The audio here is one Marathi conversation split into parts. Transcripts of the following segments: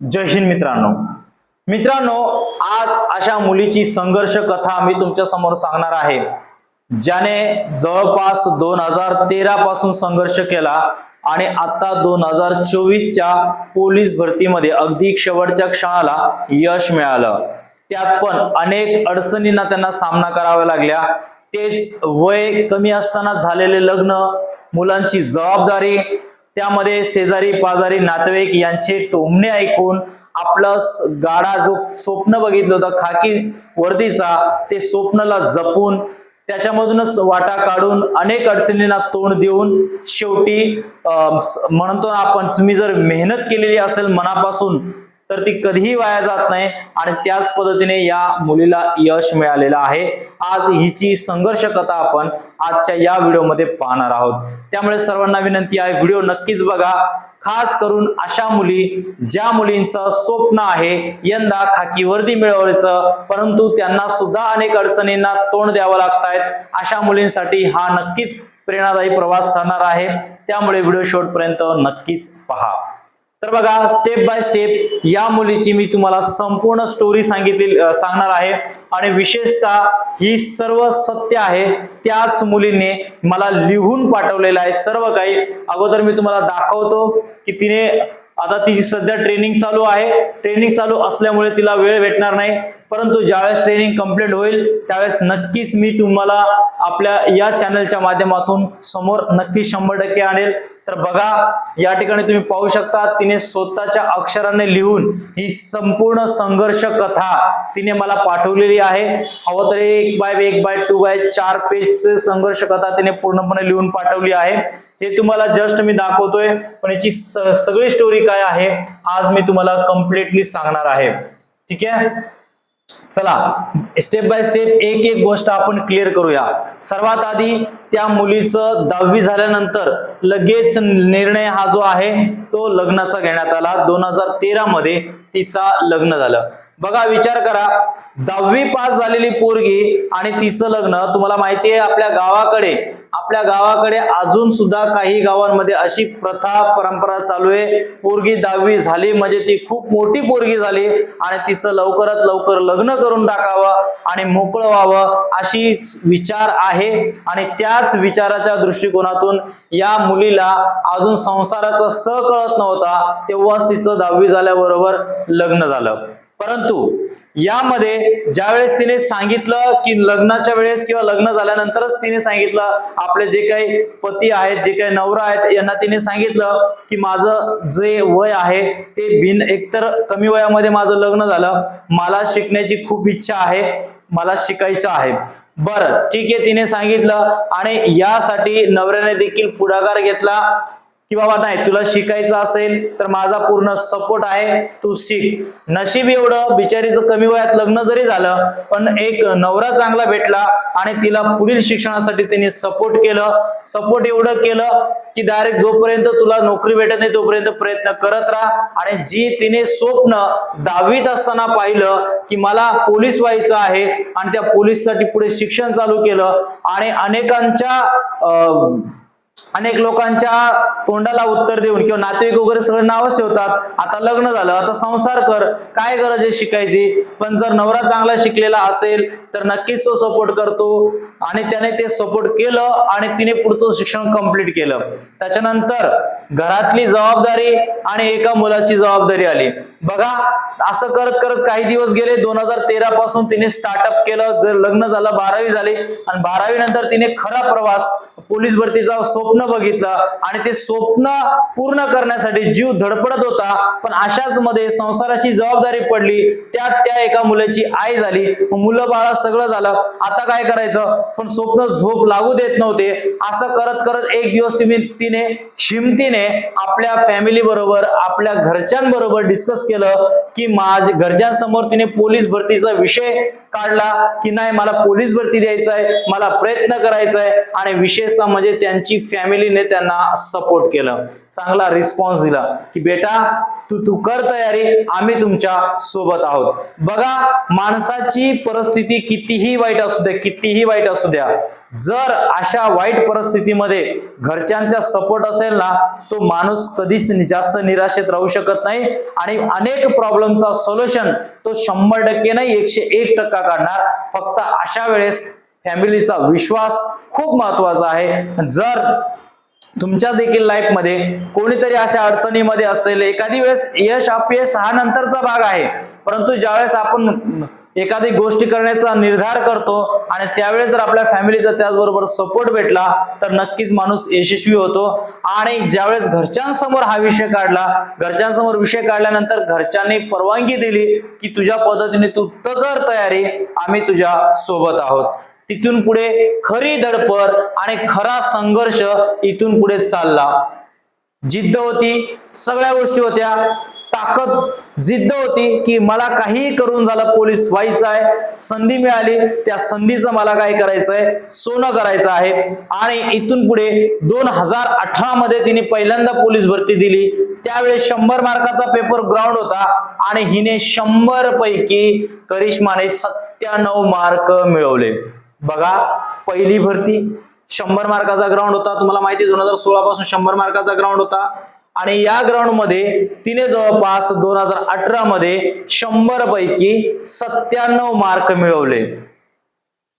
जय हिंद मित्रांनो. मित्रांनो आज अशा मुलीची संघर्ष कथा मी तुमच्यासमोर सांगणार आहे. ज्याने जवळपास दोन हजार तेरा पासून संघर्ष केला आणि आता दोन हजार चोवीसच्या पोलीस भरतीमध्ये अगदी शेवटच्या क्षणाला यश मिळालं. त्यात पण अनेक अडचणींना त्यांना सामना करावा लागल्या. तेच वय कमी असताना झालेले लग्न मुलांची जबाबदारी त्यामध्ये शेजारी पाजारी नातेवाईक यांचे टोमणे ऐकून आपलं गाडा जो स्वप्न बघितलं होतं खाकी वर्दीचा ते स्वप्नाला जपून त्याच्यामधूनच वाटा काढून अनेक अडचणींना तोंड देऊन शेवटी म्हणतो ना आपण तुम्ही जर मेहनत केलेली असेल मनापासून तर ती कधीही वाया जात नाही आणि त्याच पद्धतीने या मुलीला यश मिळालेलं आहे. आज हिची संघर्ष कथा आपण आजच्या या व्हिडिओमध्ये पाहणार आहोत. त्यामुळे सर्वांना विनंती आहे व्हिडिओ नक्कीच बघा. खास करून अशा मुली ज्या मुलींचं स्वप्न आहे यंदा खाकी वर्दी मिळवायचं परंतु त्यांना सुद्धा अनेक अडचणींना तोंड द्यावं लागतायत अशा मुलींसाठी हा नक्कीच प्रेरणादायी प्रवास ठरणार आहे. त्यामुळे व्हिडिओ शेवटपर्यंत नक्कीच पहा. तर बघा स्टेप बाय स्टेप या मुलीची मी तुम्हाला संपूर्ण स्टोरी सांगितली सांगणार आहे. आणि विशेषतः ही सर्व सत्य आहे त्याच मुलीने मला लिहून पाठवलेलं आहे. सर्व काही अगोदर मी तुम्हाला दाखवतो की तिने आता तिची सध्या ट्रेनिंग चालू आहे. ट्रेनिंग चालू असल्यामुळे तिला वेळ भेटणार नाही. परंतु ज्यावेळेस ट्रेनिंग कंप्लीट होईल त्यावेळेस नक्कीच मी तुम्हाला आपल्या या चॅनलच्या माध्यमातून समोर नक्की शंभर टक्के आणेल. तर बघा या ठिकाणी तुम्ही पाहू शकता तिने स्वतःच्या अक्षराने लिहून ही संपूर्ण संघर्ष कथा तिने मला पाठवलेली आहे. हवं तर एक बाय एक बाय टू बाय चार पेजचे संघर्ष कथा तिने पूर्णपणे लिहून पाठवली आहे. हे तुम्हाला जस्ट मी दाखवतोय पण याची स- सगळी स्टोरी काय आहे आज मी तुम्हाला कम्प्लिटली सांगणार आहे. ठीक आहे? चला स्टेप बाय स्टेप एक एक गोष्ट आपण क्लिअर करूया. सर्वात आधी त्या मुलीचं दहावी झाल्यानंतर लगेच निर्णय हा जो आहे तो लग्नाचा घेण्यात आला. दोन हजार तेरा मध्ये तिचा लग्न झालं. बघा विचार करा. दहावी पास झालेली पोरगी आणि तिचं लग्न तुम्हाला माहिती आहे आपल्या गावाकडे आपल्या गावाकडे अजून सुद्धा काही गावांमध्ये अशी प्रथा परंपरा चालू आहे. पोरगी दहावी झाली म्हणजे ती खूप मोठी पोरगी झाली आणि तिचं लवकरात लवकर लग्न करून टाकावं आणि मोकळं व्हावं अशी विचार आहे. आणि त्याच विचाराच्या दृष्टिकोनातून या मुलीला अजून संसाराचा स कळत नव्हता. तेव्हाच तिचं दहावी झाल्याबरोबर लग्न झालं. परंतु यामध्ये ज्यावेळेस तिने सांगितलं की लग्नाच्या वेळेस किंवा लग्न झाल्यानंतरच तिने सांगितलं आपले जे काही पती आहेत जे काही नवरा आहेत यांना तिने सांगितलं की माझं जे वय आहे ते बिन एकतर कमी वयामध्ये माझं लग्न झालं. मला शिकण्याची खूप इच्छा आहे. मला शिकायचं आहे. बरं ठीक आहे तिने सांगितलं आणि यासाठी नवऱ्याने देखील पुढाकार घेतला. की बाबा नाही तुला शिकायचं असेल तर माझा पूर्ण सपोर्ट आहे तू शिक. नशीब एवढं बिचारीचं कमी वयात लग्न जरी झालं पण एक नवरा चांगला भेटला आणि तिला पुढील शिक्षणासाठी त्यांनी सपोर्ट केलं. सपोर्ट एवढं केलं की डायरेक्ट जोपर्यंत तुला नोकरी भेटत नाही तोपर्यंत प्रयत्न करत राहा. आणि जी तिने स्वप्न दहावीत असताना पाहिलं की मला पोलीस व्हायचं आहे आणि त्या पोलीससाठी पुढे शिक्षण चालू केलं आणि अनेकांच्या अनेक लोकांच्या तोंडाला उत्तर देऊन किंवा नातेवाईक वगैरे सगळं नावच ठेवतात. आता लग्न झालं आता संसार कर. काय गरज आहे शिकायची? पण जर नवरा चांगला शिकलेला असेल तर नक्कीच तो सपोर्ट करतो. आणि त्याने ते सपोर्ट केलं आणि तिने पुढचं शिक्षण कंप्लीट केलं. त्याच्यानंतर घरातली जबाबदारी आणि एका मुलाची जबाबदारी आली. बघा असं करत करत काही दिवस गेले दोन हजार तेरा पासून तिने स्टार्टअप केलं. जर लग्न झालं बारावी झाली. आणि बारावी नंतर तिने खरा प्रवास पोलीस भरतीचा स्वप्न बघितलं आणि ते स्वप्न पूर्ण करण्यासाठी जीव धडपडत होता. पण अशाच मध्ये संसाराची जबाबदारी पडली. त्यात त्या एका मुलाची आई झाली. मुलं बाळा सगळं झालं. आता काय करायचं? पण स्वप्न झोप लागू देत नव्हते. असं करत करत एक दिवस तुम्ही तिने हिमतीने आपल्या फॅमिली बरोबर आपल्या घरच्यांबरोबर डिस्कस केलं की माझ घरच्यांसमोर तिने पोलीस भरतीचा विषय काढला की नाही मला पोलीस भरती द्यायचं आहे मला प्रयत्न करायचा आहे आणि विशेष विशेषतः म्हणजे त्यांची फॅमिलीने त्यांना सपोर्ट केलं. चांगला रिस्पॉन्स दिला की बेटा तू तू कर तयारी आम्ही तुमच्यासोबत आहोत. बघा माणसाची परिस्थिती कितीही वाईट असू द्या कितीही वाईट असू द्या जर अशा वाईट परिस्थितीमध्ये घरच्यांचा सपोर्ट असेल ना तो माणूस कधीच जास्त निराशेत राहू शकत नाही आणि अनेक प्रॉब्लेमचा सोल्युशन तो शंभर टक्के नाही एकशे एक टक्का काढणार. फक्त अशा वेळेस फॅमिलीचा विश्वास खूप महत्वाचं आहे. जर तुमच्या देखील लाईफमध्ये कोणीतरी अशा अडचणीमध्ये असेल एखादी वेळेस यश अपयश हा नंतरचा भाग आहे. परंतु ज्यावेळेस आपण एखादी गोष्टी करण्याचा निर्धार करतो आणि त्यावेळेस जर आपल्या फॅमिलीचा त्याचबरोबर सपोर्ट भेटला तर नक्कीच माणूस यशस्वी होतो. आणि ज्यावेळेस घरच्यांसमोर हा विषय काढला घरच्यांसमोर विषय काढल्यानंतर घरच्यांनी परवानगी दिली की तुझ्या पद्धतीने तू तर तयारी आम्ही तुझ्या सोबत आहोत. तिथून पुढे खरी धडपड आणि खरा संघर्ष इथून पुढे चालला. जिद्द होती सगळ्या गोष्टी होत्या. ताकद जिद्द होती की मला काहीही करून झालं पोलीस व्हायचं आहे संधी मिळाली त्या संधीचं मला काय करायचंय? सोनं करायचं आहे. आणि इथून पुढे दोन हजार अठरा मध्ये तिने पहिल्यांदा पोलीस भरती दिली. त्यावेळेस शंभर मार्काचा पेपर ग्राउंड होता आणि हिने शंभर पैकी करिश्माने सत्त्याण्णव मार्क मिळवले. बघा पहिली भरती शंभर मार्काचा ग्राउंड होता. तुम्हाला माहिती दोन हजार सोळा पासून शंभर मार्काचा ग्राउंड होता. आणि या ग्राउंडमध्ये तिने जवळपास दोन हजार अठरा मध्ये शंभर पैकी सत्त्याण्णव मार्क मिळवले.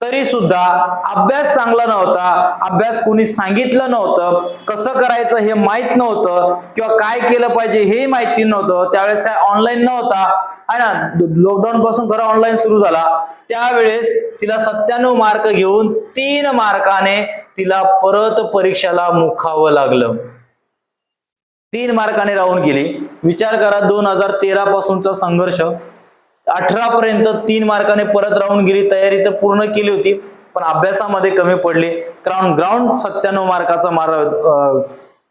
तरी सुद्धा अभ्यास चांगला नव्हता अभ्यास कोणी सांगितलं नव्हतं कसं करायचं हे माहीत नव्हतं किंवा काय केलं पाहिजे हे माहिती नव्हतं. त्यावेळेस काय ऑनलाईन नव्हता आहे ना लॉकडाऊन पासून खरं ऑनलाईन सुरू झाला. त्यावेळेस तिला सत्त्याण्णव मार्क घेऊन तीन मार्काने तिला परत परीक्षेला मुखावं लागलं. तीन मार्काने राहून गेली. विचार करा दोन हजार तेरा पासूनचा संघर्ष. अठरा पर्यंत तीन मार्काने परत राहून गेली. तयारी तर पूर्ण केली होती पण अभ्यासामध्ये कमी पडली. कारण ग्राउंड सत्त्याण्णव मार्काचा मार अं,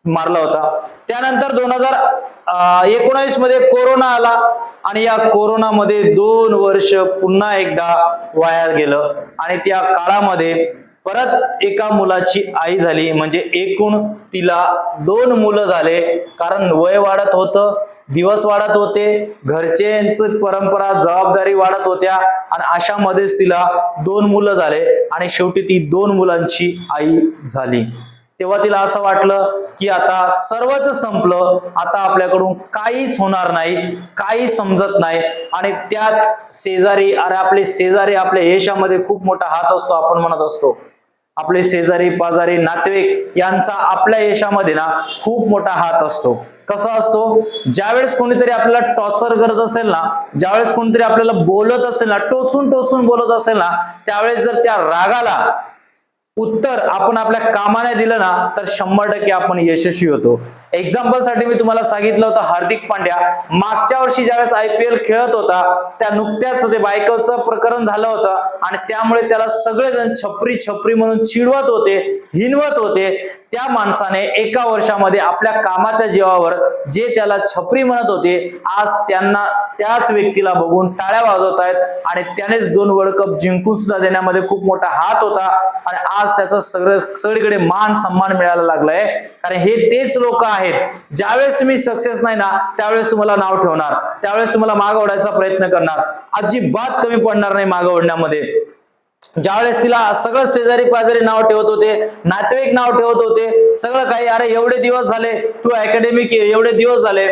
मारला होता. त्यानंतर दोन हजार एकोणावीसमध्ये कोरोना आला आणि या कोरोनामध्ये दोन वर्ष पुन्हा एकदा वाया गेलं. आणि त्या काळामध्ये परत एका मुलाची आई झाली. म्हणजे एकूण तिला दोन मुलं झाले. कारण वय वाढत होतं दिवस वाढत होते घरच्यांच परंपरा जबाबदारी वाढत होत्या आणि अशामध्येच तिला दोन मुलं झाले आणि शेवटी ती दोन मुलांची आई झाली. तेव्हा तिला असं वाटलं की आता सर्वच संपलं आता आपल्याकडून काहीच होणार नाही काही समजत नाही. आणि त्यात शेजारी अरे आपले शेजारी आपल्या यशामध्ये खूप मोठा हात असतो आपण म्हणत असतो. आपले शेजारी पाजारी नातेवाईक यांचा आपल्या यशामध्ये ना खूप मोठा हात असतो. कसा असतो? ज्यावेळेस कोणीतरी आपल्याला टॉर्चर करत असेल ना ज्यावेळेस कोणीतरी आपल्याला बोलत असेल ना टोचून टोचून बोलत असेल ना त्यावेळेस जर त्या रागाला उत्तर आपण आपल्या कामाने दिलं ना तर शंभर टक्के आपण यशस्वी होतो. एक्झाम्पलसाठी मी तुम्हाला सांगितलं होतं हार्दिक पांड्या. मागच्या वर्षी ज्यावेळेस आय पी एल खेळत होता त्या नुकत्याच ते बायकोचं प्रकरण झालं होतं आणि त्यामुळे त्याला सगळेजण छपरी छपरी म्हणून चिडवत होते. हिनवत होते त्या माणसाने एका वर्षामध्ये आपल्या कामाच्या जीवावर जे त्याला छपरी म्हणत होते आज त्यांना त्याच व्यक्तीला बघून टाळ्या वाजवत आहेत आणि त्यानेच दोन वर्ल्ड कप जिंकून सुद्धा देण्यामध्ये खूप मोठा हात होता आणि आज त्याचा सगळं सगळीकडे मान सन्मान मिळायला लागलाय. कारण हे तेच लोक आहेत ज्यावेळेस तुम्ही सक्सेस नाही ना त्यावेळेस तुम्हाला नाव ठेवणार त्यावेळेस तुम्हाला माग ओढायचा प्रयत्न करणार. अजिबात कमी पडणार नाही माग ओढण्यामध्ये. ज्यावेळेस तिला सगळं शेजारी पाजारी नाव ठेवत होते नातेवाईक नाव ठेवत होते सगळं काही अरे एवढे दिवस झाले तू अकॅडमिक एवढे दिवस झाले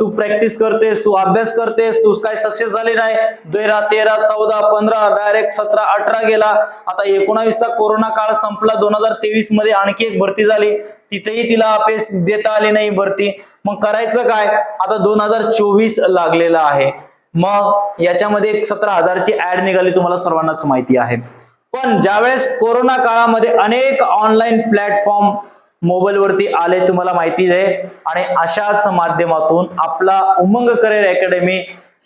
तू प्रॅक्टिस करतेस तू अभ्यास करतेस तू काय सक्सेस झाली नाही. तेरा तेरा चौदा पंधरा डायरेक्ट सतरा अठरा गेला. आता एकोणावीसचा कोरोना काळ संपला दोन हजार तेवीसमध्ये आणखी एक भरती झाली. तिथेही तिला अपेस देता आली नाही भरती. मग करायचं काय? आता दोन हजार चोवीस लागलेलं आहे. मग याच्यामध्ये एक सतरा हजारची ऍड निघाली तुम्हाला सर्वांनाच माहिती आहे. पण ज्यावेळेस कोरोना काळामध्ये अनेक ऑनलाईन प्लॅटफॉर्म मोबाईलवरती आले तुम्हाला माहिती आहे. आणि अशाच माध्यमातून आपला उमंग करिअर अकॅडमी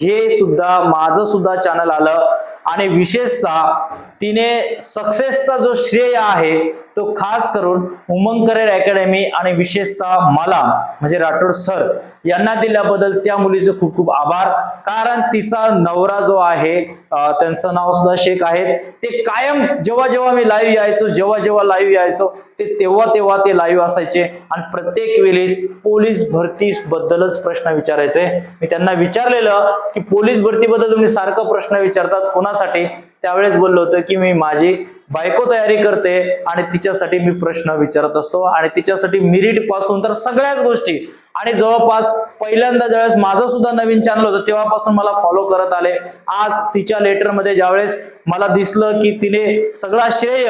हे सुद्धा माझं सुद्धा चॅनल आलं. आणि विशेषतः तिने सक्सेसचा जो श्रेय आहे तो खास करून उमंगकरेर अकॅडमी आणि विशेषतः मला म्हणजे राठोड सर यांना दिल्याबद्दल त्या मुलीचे खूप खूप आभार. कारण तिचा नवरा जो आहे त्यांचं नाव सुद्धा शेख आहे. ते कायम जेव्हा जेव्हा मी लाईव्ह यायचो जेव्हा जेव्हा लाईव्ह यायचो ते तेव्हा तेव्हा ते लाईव्ह असायचे. आणि प्रत्येक वेळेस पोलीस भरती बद्दलच प्रश्न विचारायचे. मी त्यांना विचारलेलं की पोलीस भरतीबद्दल तुम्ही सारखं प्रश्न विचारतात कोणासाठी? त्यावेळेस बोललो होतो की मी माझी बायको तयारी करते आणि तिच्यासाठी मी प्रश्न विचारत असतो आणि तिच्यासाठी मिरिटपासून तर सगळ्याच गोष्टी. आणि जवळपास पहिल्यांदा ज्यावेळेस माझं सुद्धा नवीन चॅनल होतं तेव्हापासून मला फॉलो करत आले. आज तिच्या लेटरमध्ये ज्यावेळेस मला दिसलं की तिने सगळा श्रेय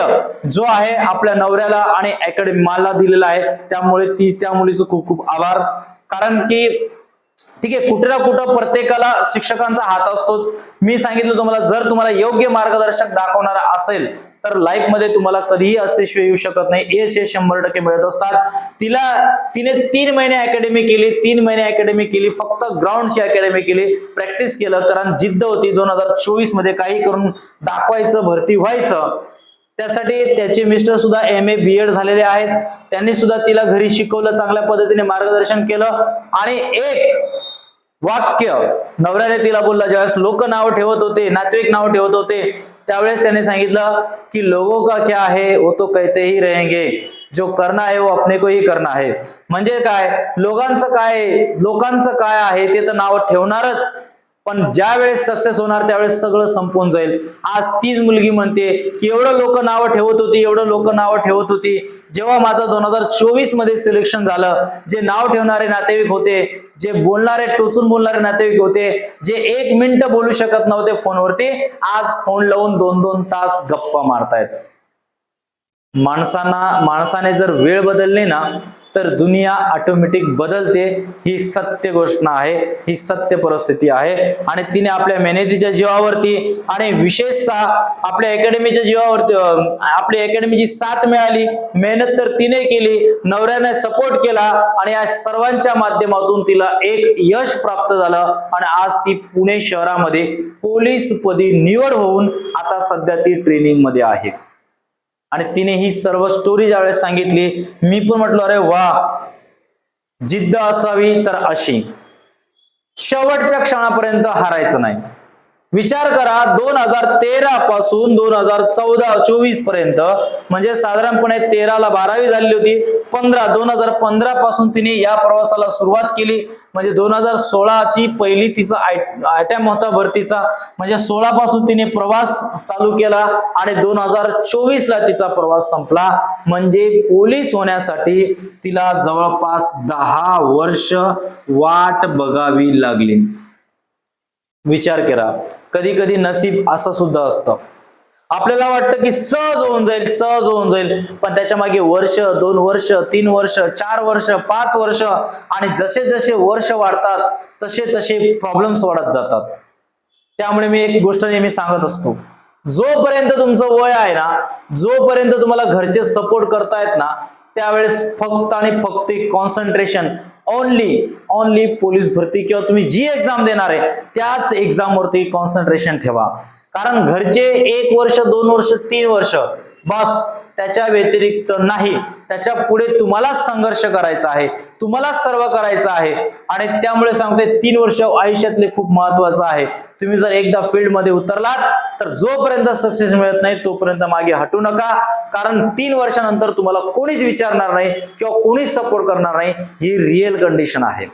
जो आहे आपल्या नवऱ्याला आणि अकॅडमी मला दिलेला आहे त्यामुळे ती त्या मुलीचं खूप खूप आभार. कारण की ठीक आहे कुठे ना कुठं प्रत्येकाला शिक्षकांचा हात असतोच. मी सांगितलं तुम्हाला जर तुम्हाला योग्य मार्गदर्शक दाखवणारा असेल तर लाईफमध्ये तुम्हाला कधीही अस्तित्व येऊ शकत नाही. यश हे शंभर टक्के मिळत असतात. तिला तिने तीन महिने अकॅडमी केली तीन महिने अकॅडमी केली फक्त ग्राउंडची अकॅडमी केली प्रॅक्टिस केलं कारण जिद्द होती दोन हजार चोवीसमध्ये काही करून दाखवायचं भरती व्हायचं. त्यासाठी त्याचे मिस्टर सुद्धा एम ए बी एड झालेले आहेत. त्यांनी सुद्धा तिला घरी शिकवलं चांगल्या पद्धतीने मार्गदर्शन केलं. आणि एक वाक्य. नवऱ्याने तिला बोलला ज्यावेळेस लोक नाव ठेवत होते नातेवाईक नाव ठेवत होते त्यावेळेस त्याने सांगितलं की लोगों का क्या है वो तो कहते ही रहेंगे. जो करना है वो अपने को ही करना आहे म्हणजे काय? लोकांचं काय लोकांचं काय आहे? ते तर नाव ठेवणारच. पण ज्या वेळेस सक्सेस होणार त्यावेळेस सगळं संपून जाईल. आज तीच मुलगी म्हणते की एवढं लोक नावं ठेवत होती एवढं लोक नावं ठेवत होती. जेव्हा माझं दोन हजार चोवीसमध्ये सिलेक्शन झालं जे नाव ठेवणारे नातेवाईक होते जे बोलणारे टोचून बोलणारे नातेवाईक होते जे एक मिनिट बोलू शकत नव्हते फोनवरती आज फोन लावून दोन दोन तास गप्पा मारतायत. माणसांना माणसाने जर वेळ बदलली ना तर दुनिया ऑटोमॅटिक बदलते ही सत्य घोषणा आहे ही सत्य परिस्थिती आहे. आणि तिने आपल्या मेहनतीच्या जीवावरती आणि विशेषतः आपल्या अकॅडमीच्या जीवावरती आपली अकॅडमीची साथ मिळाली. मेहनत तर तिने केली नवऱ्याने सपोर्ट केला आणि या सर्वांच्या माध्यमातून तिला एक यश प्राप्त झालं. आणि आज ती पुणे शहरामध्ये पोलीस पदी निवड होऊन आता सध्या ती ट्रेनिंगमध्ये आहे. आणि तिने ही सर्व स्टोरी ज्यावेळेस सांगितली मी पण म्हटलो अरे वा जिद्द असावी तर अशी. शेवटच्या क्षणापर्यंत हारायचं नाही. विचार करा दोन हजार तेरा पासून दोन हजार चौदा चोवीसपर्यंत म्हणजे साधारणपणे तेराला बारावी झालेली होती पंधरा दोन हजार पंधरा पासून तिने या प्रवासाला सुरुवात केली. म्हणजे दोन हजार सोळाची पहिली तिचा आयटम होता भरतीचा. म्हणजे सोळा पासून तिने प्रवास चालू केला आणि दोन हजार चोवीस ला तिचा प्रवास संपला. म्हणजे पोलीस होण्यासाठी तिला जवळपास दहा वर्ष वाट बघावी लागली. विचार करा. कधी कधी नसीब असं सुद्धा असतं. आपल्याला वाटतं की सहज होऊन जाईल सहज होऊन जाईल. पण त्याच्यामागे वर्ष दोन वर्ष तीन वर्ष चार वर्ष पाच वर्ष आणि जसे जसे वर्ष वाढतात तसे तसे प्रॉब्लेम्स वाढत जातात. त्यामुळे मी एक गोष्ट नेहमी सांगत असतो. जोपर्यंत तुमचं वय आहे ना जोपर्यंत तुम्हाला घरचे सपोर्ट करतायत ना त्यावेळेस फक्त आणि फक्त कॉन्सन्ट्रेशन ओनली ओनली पोलीस भरती किंवा तुम्ही जी एक्झाम देणार आहे त्याच एक्झामवरती कॉन्सन्ट्रेशन ठेवा. कारण घरचे एक वर्ष दोन वर्ष तीन वर्ष बस त्याच्या व्यतिरिक्त नाही. त्याच्या पुढे तुम्हाला संघर्ष करायचा आहे तुम्हाला सर्व करायचं आहे. आणि त्यामुळे सांगते तीन वर्ष आयुष्यातले खूप महत्वाचं आहे. तुम्ही जर एकदा फील्डमध्ये उतरलात तर जोपर्यंत सक्सेस मिळत नाही तोपर्यंत मागे हटू नका. कारण तीन वर्षानंतर तुम्हाला कोणीच विचारणार नाही किंवा कोणीच सपोर्ट करणार नाही ही रिअल कंडिशन आहे.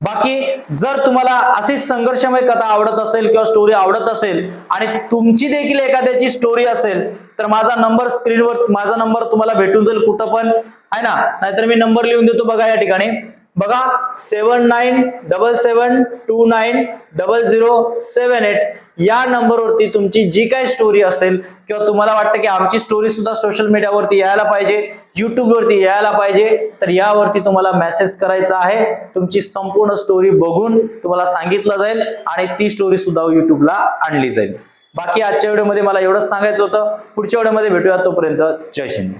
बाकी जर तुम्हाला अशीच संघर्षमय कथा आवडत असेल किंवा स्टोरी आवडत असेल आणि तुमची देखील एखाद्याची स्टोरी असेल तर माझा नंबर स्क्रीनवर माझा नंबर तुम्हाला भेटून जाईल कुठं पण. आहे ना? नाहीतर मी नंबर लिहून देतो बघा या ठिकाणी. बघा seven nine double seven two nine double zero seven eight या नंबरवरती तुमची जी काय स्टोरी असेल किंवा तुम्हाला वाटतं की आमची स्टोरी सुद्धा सोशल मीडियावरती यायला पाहिजे युट्यूबवरती यायला पाहिजे तर यावरती तुम्हाला मेसेज करायचा आहे. तुमची संपूर्ण स्टोरी बघून तुम्हाला सांगितलं जाईल आणि ती स्टोरी सुद्धा युट्यूबला आणली जाईल. बाकी आजच्या व्हिडिओमध्ये मला एवढंच सांगायचं होतं. पुढच्या व्हिडिओमध्ये भेटूया तोपर्यंत. जय हिंद.